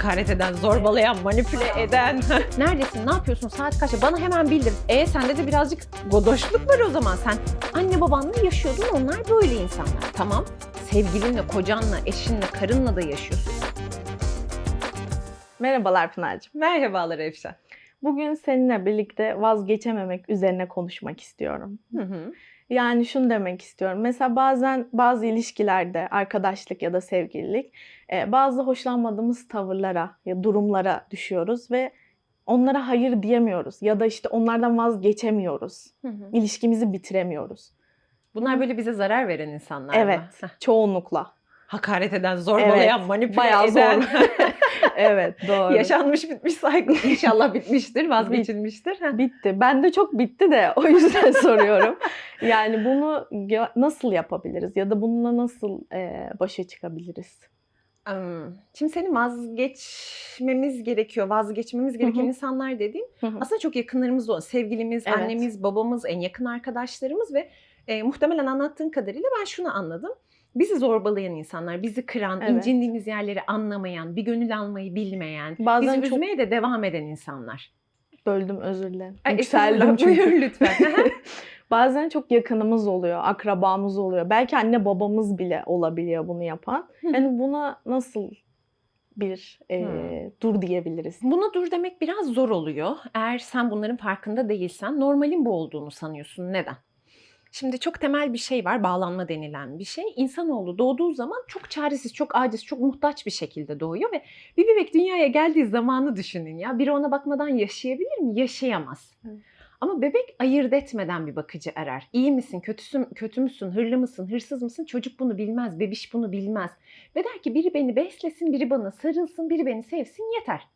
hakaret eden, zorbalayan, manipüle eden. Neredesin, ne yapıyorsun, saat kaç? Bana hemen bildir. E sende de birazcık godoşluk var o zaman. Sen anne babanla yaşıyordun, onlar böyle insanlar. Tamam, sevgilinle, kocanla, eşinle, karınla da yaşıyorsun. Merhabalar Pınar'cığım. Merhabalar Efşan. Bugün seninle birlikte vazgeçememek üzerine konuşmak istiyorum. Hı hı. Yani şunu demek istiyorum. Mesela bazen bazı ilişkilerde arkadaşlık ya da sevgililik e, bazı hoşlanmadığımız tavırlara ya durumlara düşüyoruz ve onlara hayır diyemiyoruz ya da işte onlardan vazgeçemiyoruz. Hı hı. İlişkimizi bitiremiyoruz. Bunlar böyle bize zarar veren insanlar Evet, mı? Heh. çoğunlukla. Hakaret eden, zorbalayan, Evet, manipüle bayağı eden. zor. evet, doğru. Yaşanmış bitmiş saygı inşallah bitmiştir, vazgeçilmiştir. Bitti. Ben de çok bitti de o yüzden soruyorum. Yani bunu nasıl yapabiliriz ya da bununla nasıl e, başa çıkabiliriz? Şimdi senin vazgeçmemiz gerekiyor, vazgeçmemiz gereken Hı hı. insanlar dediğim Hı hı. aslında çok yakınlarımız olan sevgilimiz, Evet. annemiz, babamız, en yakın arkadaşlarımız ve e, muhtemelen anlattığın kadarıyla ben şunu anladım. Bizi zorbalayan insanlar, bizi kıran, Evet. incindiğimiz yerleri anlamayan, bir gönül almayı bilmeyen, Bazen bizi çok üzmeye de devam eden insanlar. böldüm özür dilerim. Ay, Yükseldim çünkü. Buyur lütfen. Bazen çok yakınımız oluyor, akrabamız oluyor. Belki anne babamız bile olabiliyor bunu yapan. Yani buna nasıl bir e, dur diyebiliriz? Buna dur demek biraz zor oluyor. Eğer sen bunların farkında değilsen normalin bu olduğunu sanıyorsun. Neden? Şimdi çok temel bir şey var, bağlanma denilen bir şey. İnsanoğlu doğduğu zaman çok çaresiz, çok aciz, çok muhtaç bir şekilde doğuyor ve bir bebek dünyaya geldiği zamanı düşünün ya. Biri ona bakmadan yaşayabilir mi? Yaşayamaz. Evet. Ama bebek ayırt etmeden bir bakıcı arar. İyi misin, kötüsün, kötü müsün, hırlı mısın, hırsız mısın? Çocuk bunu bilmez, bebiş bunu bilmez. Ve der ki biri beni beslesin, biri bana sarılsın, biri beni sevsin yeter.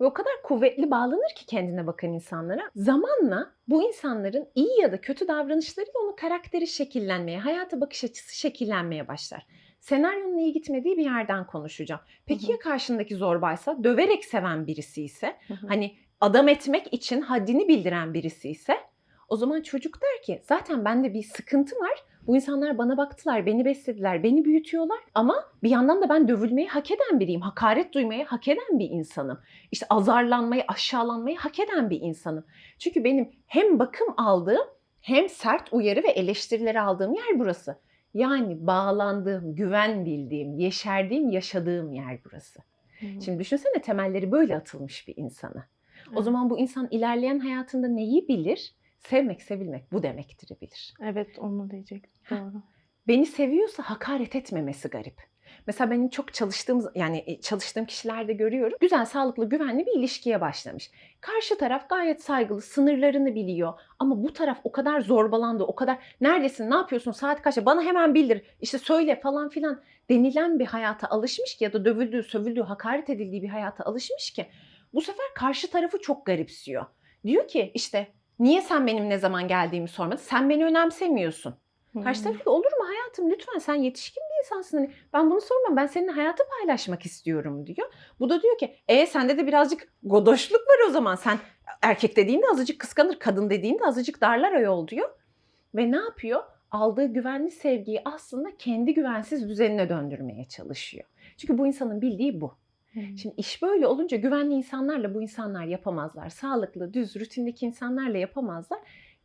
Ve o kadar kuvvetli bağlanır ki kendine bakan insanlara. Zamanla bu insanların iyi ya da kötü davranışlarıyla onun karakteri şekillenmeye, hayata bakış açısı şekillenmeye başlar. Senaryonun iyi gitmediği bir yerden konuşacağım. Peki Hı hı. ya karşındaki zorbaysa, döverek seven birisi ise, Hı hı. hani adam etmek için haddini bildiren birisi ise o zaman çocuk der ki zaten bende bir sıkıntı var. Bu insanlar bana baktılar, beni beslediler, beni büyütüyorlar ama bir yandan da ben dövülmeyi hak eden biriyim. Hakaret duymayı hak eden bir insanım. İşte azarlanmayı, aşağılanmayı hak eden bir insanım. Çünkü benim hem bakım aldığım hem sert uyarı ve eleştirileri aldığım yer burası. Yani bağlandığım, güven bildiğim, yeşerdiğim, yaşadığım yer burası. Hı hı. Şimdi düşünsene temelleri böyle atılmış bir insana. O zaman bu insan ilerleyen hayatında neyi bilir? Sevmek, sevilmek bu demektir bilir. Evet onu diyecektim. Doğru. Beni seviyorsa hakaret etmemesi garip. Mesela benim çok çalıştığım yani e, çalıştığım kişilerde görüyorum. Güzel, sağlıklı, güvenli bir ilişkiye başlamış. Karşı taraf gayet saygılı, sınırlarını biliyor. Ama bu taraf o kadar zorbalandı, o kadar neredesin, ne yapıyorsun, saat kaçta, bana hemen bildir, işte söyle falan filan denilen bir hayata alışmış ki ya da dövüldüğü, sövüldüğü, hakaret edildiği bir hayata alışmış ki bu sefer karşı tarafı çok garipsiyor. Diyor ki işte niye sen benim ne zaman geldiğimi sormadın, sen beni önemsemiyorsun. Karşı Hı. taraf diyor olur mu hayatım lütfen sen yetişkin bir insansın. Hani ben bunu sormam ben seninle hayatı paylaşmak istiyorum diyor. Bu da diyor ki e sende de birazcık godoşluk var o zaman. Sen erkek dediğinde azıcık kıskanır kadın dediğinde azıcık darlar ayol diyor. Ve ne yapıyor? Aldığı güvenli sevgiyi aslında kendi güvensiz düzenine döndürmeye çalışıyor. Çünkü bu insanın bildiği bu. Şimdi iş böyle olunca güvenli insanlarla bu insanlar yapamazlar. Sağlıklı, düz, rutindeki insanlarla yapamazlar.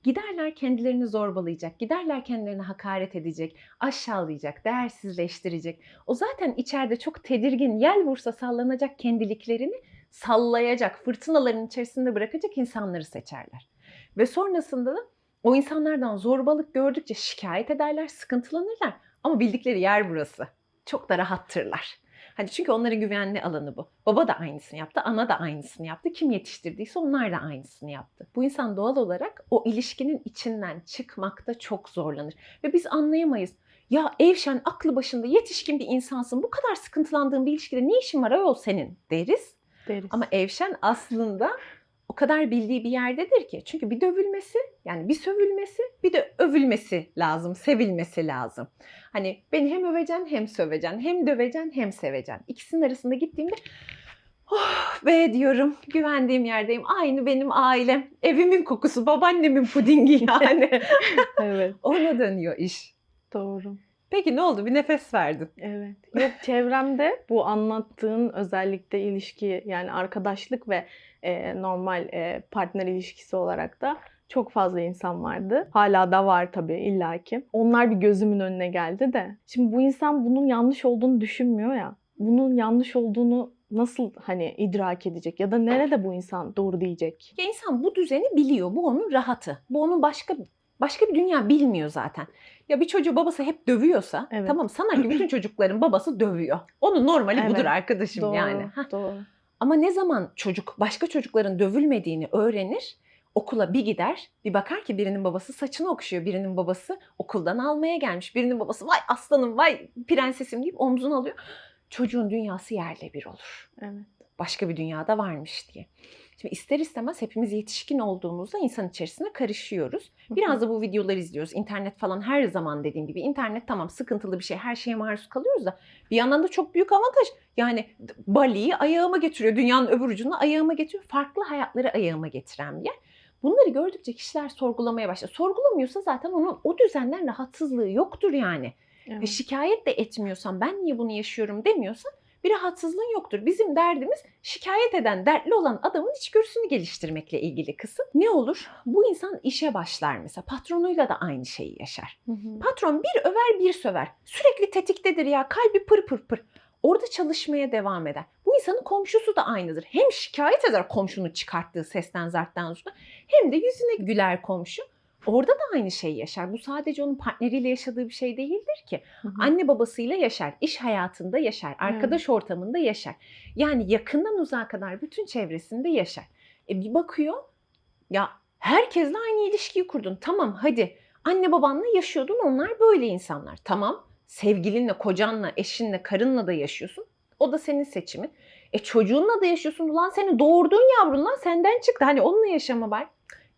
Giderler kendilerini zorbalayacak, giderler kendilerine hakaret edecek, aşağılayacak, değersizleştirecek. O zaten içeride çok tedirgin, yel vursa sallanacak kendiliklerini sallayacak, fırtınaların içerisinde bırakacak insanları seçerler. Ve sonrasında da o insanlardan zorbalık gördükçe şikayet ederler, sıkıntılanırlar. Ama bildikleri yer burası. Çok da rahattırlar. Hani çünkü onların güvenli alanı bu. Baba da aynısını yaptı, ana da aynısını yaptı. Kim yetiştirdiyse onlar da aynısını yaptı. Bu insan doğal olarak o ilişkinin içinden çıkmakta çok zorlanır. Ve biz anlayamayız. Ya Evşen aklı başında yetişkin bir insansın. Bu kadar sıkıntılandığın bir ilişkide ne işin var ayol senin deriz. Deriz. Ama Evşen aslında o kadar bildiği bir yerdedir ki. Çünkü bir dövülmesi, yani bir sövülmesi, bir de övülmesi lazım, sevilmesi lazım. Hani beni hem öveceksin hem söveceksin, hem döveceksin hem seveceksin. İkisinin arasında gittiğimde oh be diyorum, güvendiğim yerdeyim. Aynı benim ailem, evimin kokusu, babaannemin pudingi yani. evet Ona dönüyor iş. doğru. Peki ne oldu? Bir nefes verdin. Evet. Yok çevremde bu anlattığın özellikle ilişki yani arkadaşlık ve e, normal e, partner ilişkisi olarak da çok fazla insan vardı. Hala da var tabii illaki. Onlar bir gözümün önüne geldi de. Şimdi bu insan bunun yanlış olduğunu düşünmüyor ya. Bunun yanlış olduğunu nasıl hani idrak edecek ya da nerede bu insan doğru diyecek? Ya insan bu düzeni biliyor. Bu onun rahatı. Bu onun başka başka bir dünya bilmiyor zaten. Ya bir çocuğu babası hep dövüyorsa Evet. tamam sana ki bütün çocukların babası dövüyor. Onun normali Evet, budur arkadaşım Doğru. yani. Hah. Doğru. Ama ne zaman çocuk başka çocukların dövülmediğini öğrenir, okula bir gider, bir bakar ki birinin babası saçını okşuyor, birinin babası okuldan almaya gelmiş, birinin babası vay aslanım, vay prensesim deyip omzuna alıyor. Çocuğun dünyası yerle bir olur. Evet. Başka bir dünyada varmış diye. Şimdi ister istemez hepimiz yetişkin olduğumuzda insan içerisine karışıyoruz. Biraz da bu videoları izliyoruz. İnternet falan her zaman dediğim gibi internet tamam sıkıntılı bir şey. Her şeye maruz kalıyoruz da bir yandan da çok büyük avantaj. Yani Bali'yi ayağıma getiriyor. Dünyanın öbür ucuna ayağıma getiriyor. Farklı hayatları ayağıma getiren bir yer. Bunları gördükçe kişiler sorgulamaya başlar. Sorgulamıyorsa zaten onun o düzenden rahatsızlığı yoktur yani. Ve Evet. şikayet de etmiyorsan ben niye bunu yaşıyorum demiyorsan bir rahatsızlığın yoktur. Bizim derdimiz şikayet eden, dertli olan adamın içgörüsünü geliştirmekle ilgili kısım. Ne olur? Bu insan işe başlar mesela. Patronuyla da aynı şeyi yaşar. Hı hı. Patron bir över bir söver. Sürekli tetiktedir ya kalbi pır pır pır. Orada çalışmaya devam eder. Bu insanın komşusu da aynıdır. Hem şikayet eder komşunun çıkarttığı sesten zarttan sonra hem de yüzüne güler komşu. Orada da aynı şeyi yaşar. Bu sadece onun partneriyle yaşadığı bir şey değildir ki. Hı hı. Anne babasıyla yaşar, iş hayatında yaşar, arkadaş ortamında yaşar. Yani yakından uzağa kadar bütün çevresinde yaşar. E bir bakıyor ya herkesle aynı ilişkiyi kurdun. Tamam hadi anne babanla yaşıyordun onlar böyle insanlar. Tamam sevgilinle, kocanla, eşinle, karınla da yaşıyorsun. O da senin seçimin. E çocuğunla da yaşıyorsun. Ulan senin doğurduğun yavrun lan senden çıktı. Hani onunla yaşama var.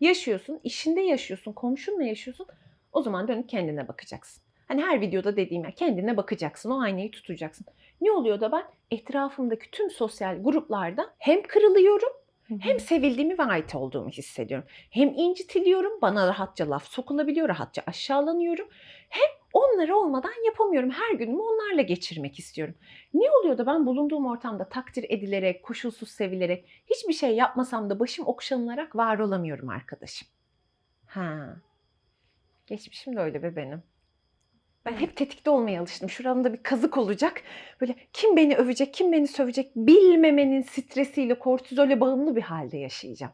Yaşıyorsun, işinde yaşıyorsun, komşunla yaşıyorsun. O zaman dönüp kendine bakacaksın. Hani her videoda dediğim ya kendine bakacaksın, o aynayı tutacaksın. Ne oluyor da ben etrafımdaki tüm sosyal gruplarda hem kırılıyorum hem sevildiğimi ve ait olduğumu hissediyorum. Hem incitiliyorum, bana rahatça laf sokulabiliyor, rahatça aşağılanıyorum. Hem onları olmadan yapamıyorum. Her günümü onlarla geçirmek istiyorum. Ne oluyor da ben bulunduğum ortamda takdir edilerek, koşulsuz sevilerek, hiçbir şey yapmasam da başım okşanılarak var olamıyorum arkadaşım. Ha. Geçmişim de öyle be benim. Ben hep tetikte olmaya alıştım. Şuramda bir kazık olacak. Böyle kim beni övecek, kim beni sövecek bilmemenin stresiyle kortizole bağımlı bir halde yaşayacağım.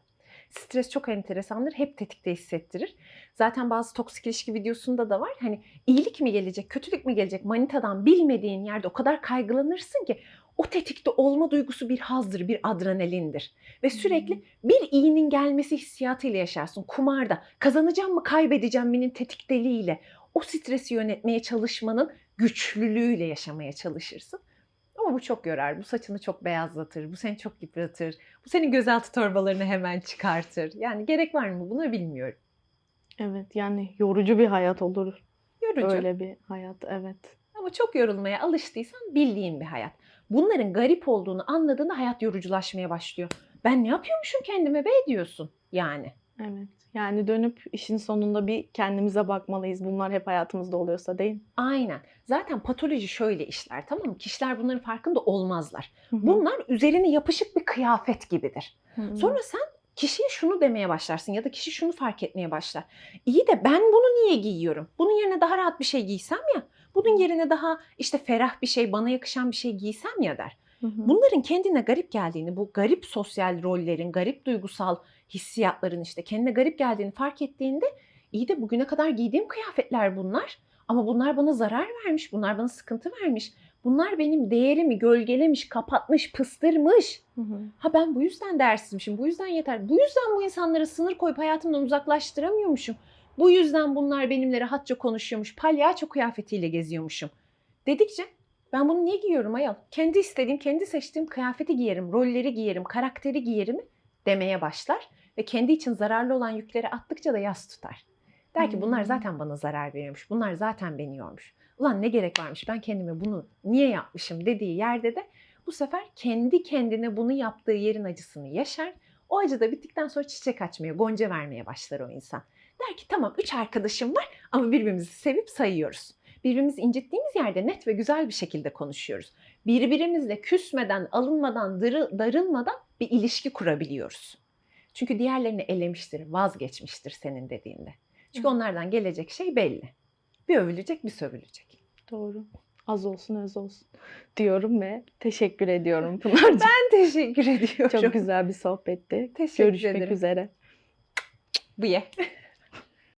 Stres çok enteresandır. Hep tetikte hissettirir. Zaten bazı toksik ilişki videosunda da var. Hani iyilik mi gelecek, kötülük mü gelecek manitadan bilmediğin yerde o kadar kaygılanırsın ki o tetikte olma duygusu bir hazdır, bir adrenalindir. Ve sürekli bir iyinin gelmesi hissiyatıyla yaşarsın. Kumarda kazanacağım mı, kaybedeceğim mi'nin tetikteliğiyle o stresi yönetmeye çalışmanın güçlülüğüyle yaşamaya çalışırsın. Ama bu çok yorar. Bu saçını çok beyazlatır. Bu seni çok yıpratır. Bu senin gözaltı torbalarını hemen çıkartır. Yani gerek var mı buna bilmiyorum. Evet yani yorucu bir hayat olur. Yorucu. Öyle bir hayat evet. Ama çok yorulmaya alıştıysan bildiğin bir hayat. Bunların garip olduğunu anladığında hayat yoruculaşmaya başlıyor. Ben ne yapıyormuşum kendime be diyorsun yani. Evet. Yani dönüp işin sonunda bir kendimize bakmalıyız. Bunlar hep hayatımızda oluyorsa değil mi? Aynen. Zaten patoloji şöyle işler tamam mı? Kişiler bunların farkında olmazlar. Hı hı. Bunlar üzerine yapışık bir kıyafet gibidir. Hı hı. Sonra sen kişiye şunu demeye başlarsın ya da kişi şunu fark etmeye başlar. İyi de ben bunu niye giyiyorum? Bunun yerine daha rahat bir şey giysem ya. Bunun yerine daha işte ferah bir şey, bana yakışan bir şey giysem ya der. Hı hı. Bunların kendine garip geldiğini, bu garip sosyal rollerin, garip duygusal hissiyatların işte kendine garip geldiğini fark ettiğinde iyi de bugüne kadar giydiğim kıyafetler bunlar. Ama bunlar bana zarar vermiş, bunlar bana sıkıntı vermiş. Bunlar benim değerimi gölgelemiş, kapatmış, pıstırmış. Hı hı. Ha ben bu yüzden değersizmişim, bu yüzden yeter. Bu yüzden bu insanlara sınır koyup hayatımdan uzaklaştıramıyormuşum. Bu yüzden bunlar benimle rahatça konuşuyormuş, palyaço kıyafetiyle geziyormuşum. Dedikçe ben bunu niye giyiyorum ayol? Kendi istediğim, kendi seçtiğim kıyafeti giyerim, rolleri giyerim, karakteri giyerim demeye başlar. Ve kendi için zararlı olan yükleri attıkça da yas tutar. Der ki bunlar Hmm. zaten bana zarar veriyormuş, bunlar zaten beni yormuş. Ulan ne gerek varmış ben kendime bunu niye yapmışım dediği yerde de bu sefer kendi kendine bunu yaptığı yerin acısını yaşar. O acı da bittikten sonra çiçek açmaya, gonca vermeye başlar o insan. Der ki tamam üç arkadaşım var ama birbirimizi sevip sayıyoruz. Birbirimizi incittiğimiz yerde net ve güzel bir şekilde konuşuyoruz. Birbirimizle küsmeden, alınmadan, darı- darılmadan bir ilişki kurabiliyoruz. Çünkü diğerlerini elemiştir, vazgeçmiştir senin dediğinde. Çünkü Evet. onlardan gelecek şey belli. Bir övülecek, bir sövülecek. Doğru. Az olsun öz olsun diyorum ve teşekkür ediyorum Pınar'cığım. Ben teşekkür ediyorum. Çok güzel bir sohbetti. Teşekkür Görüşmek ederim. üzere. Bu ye.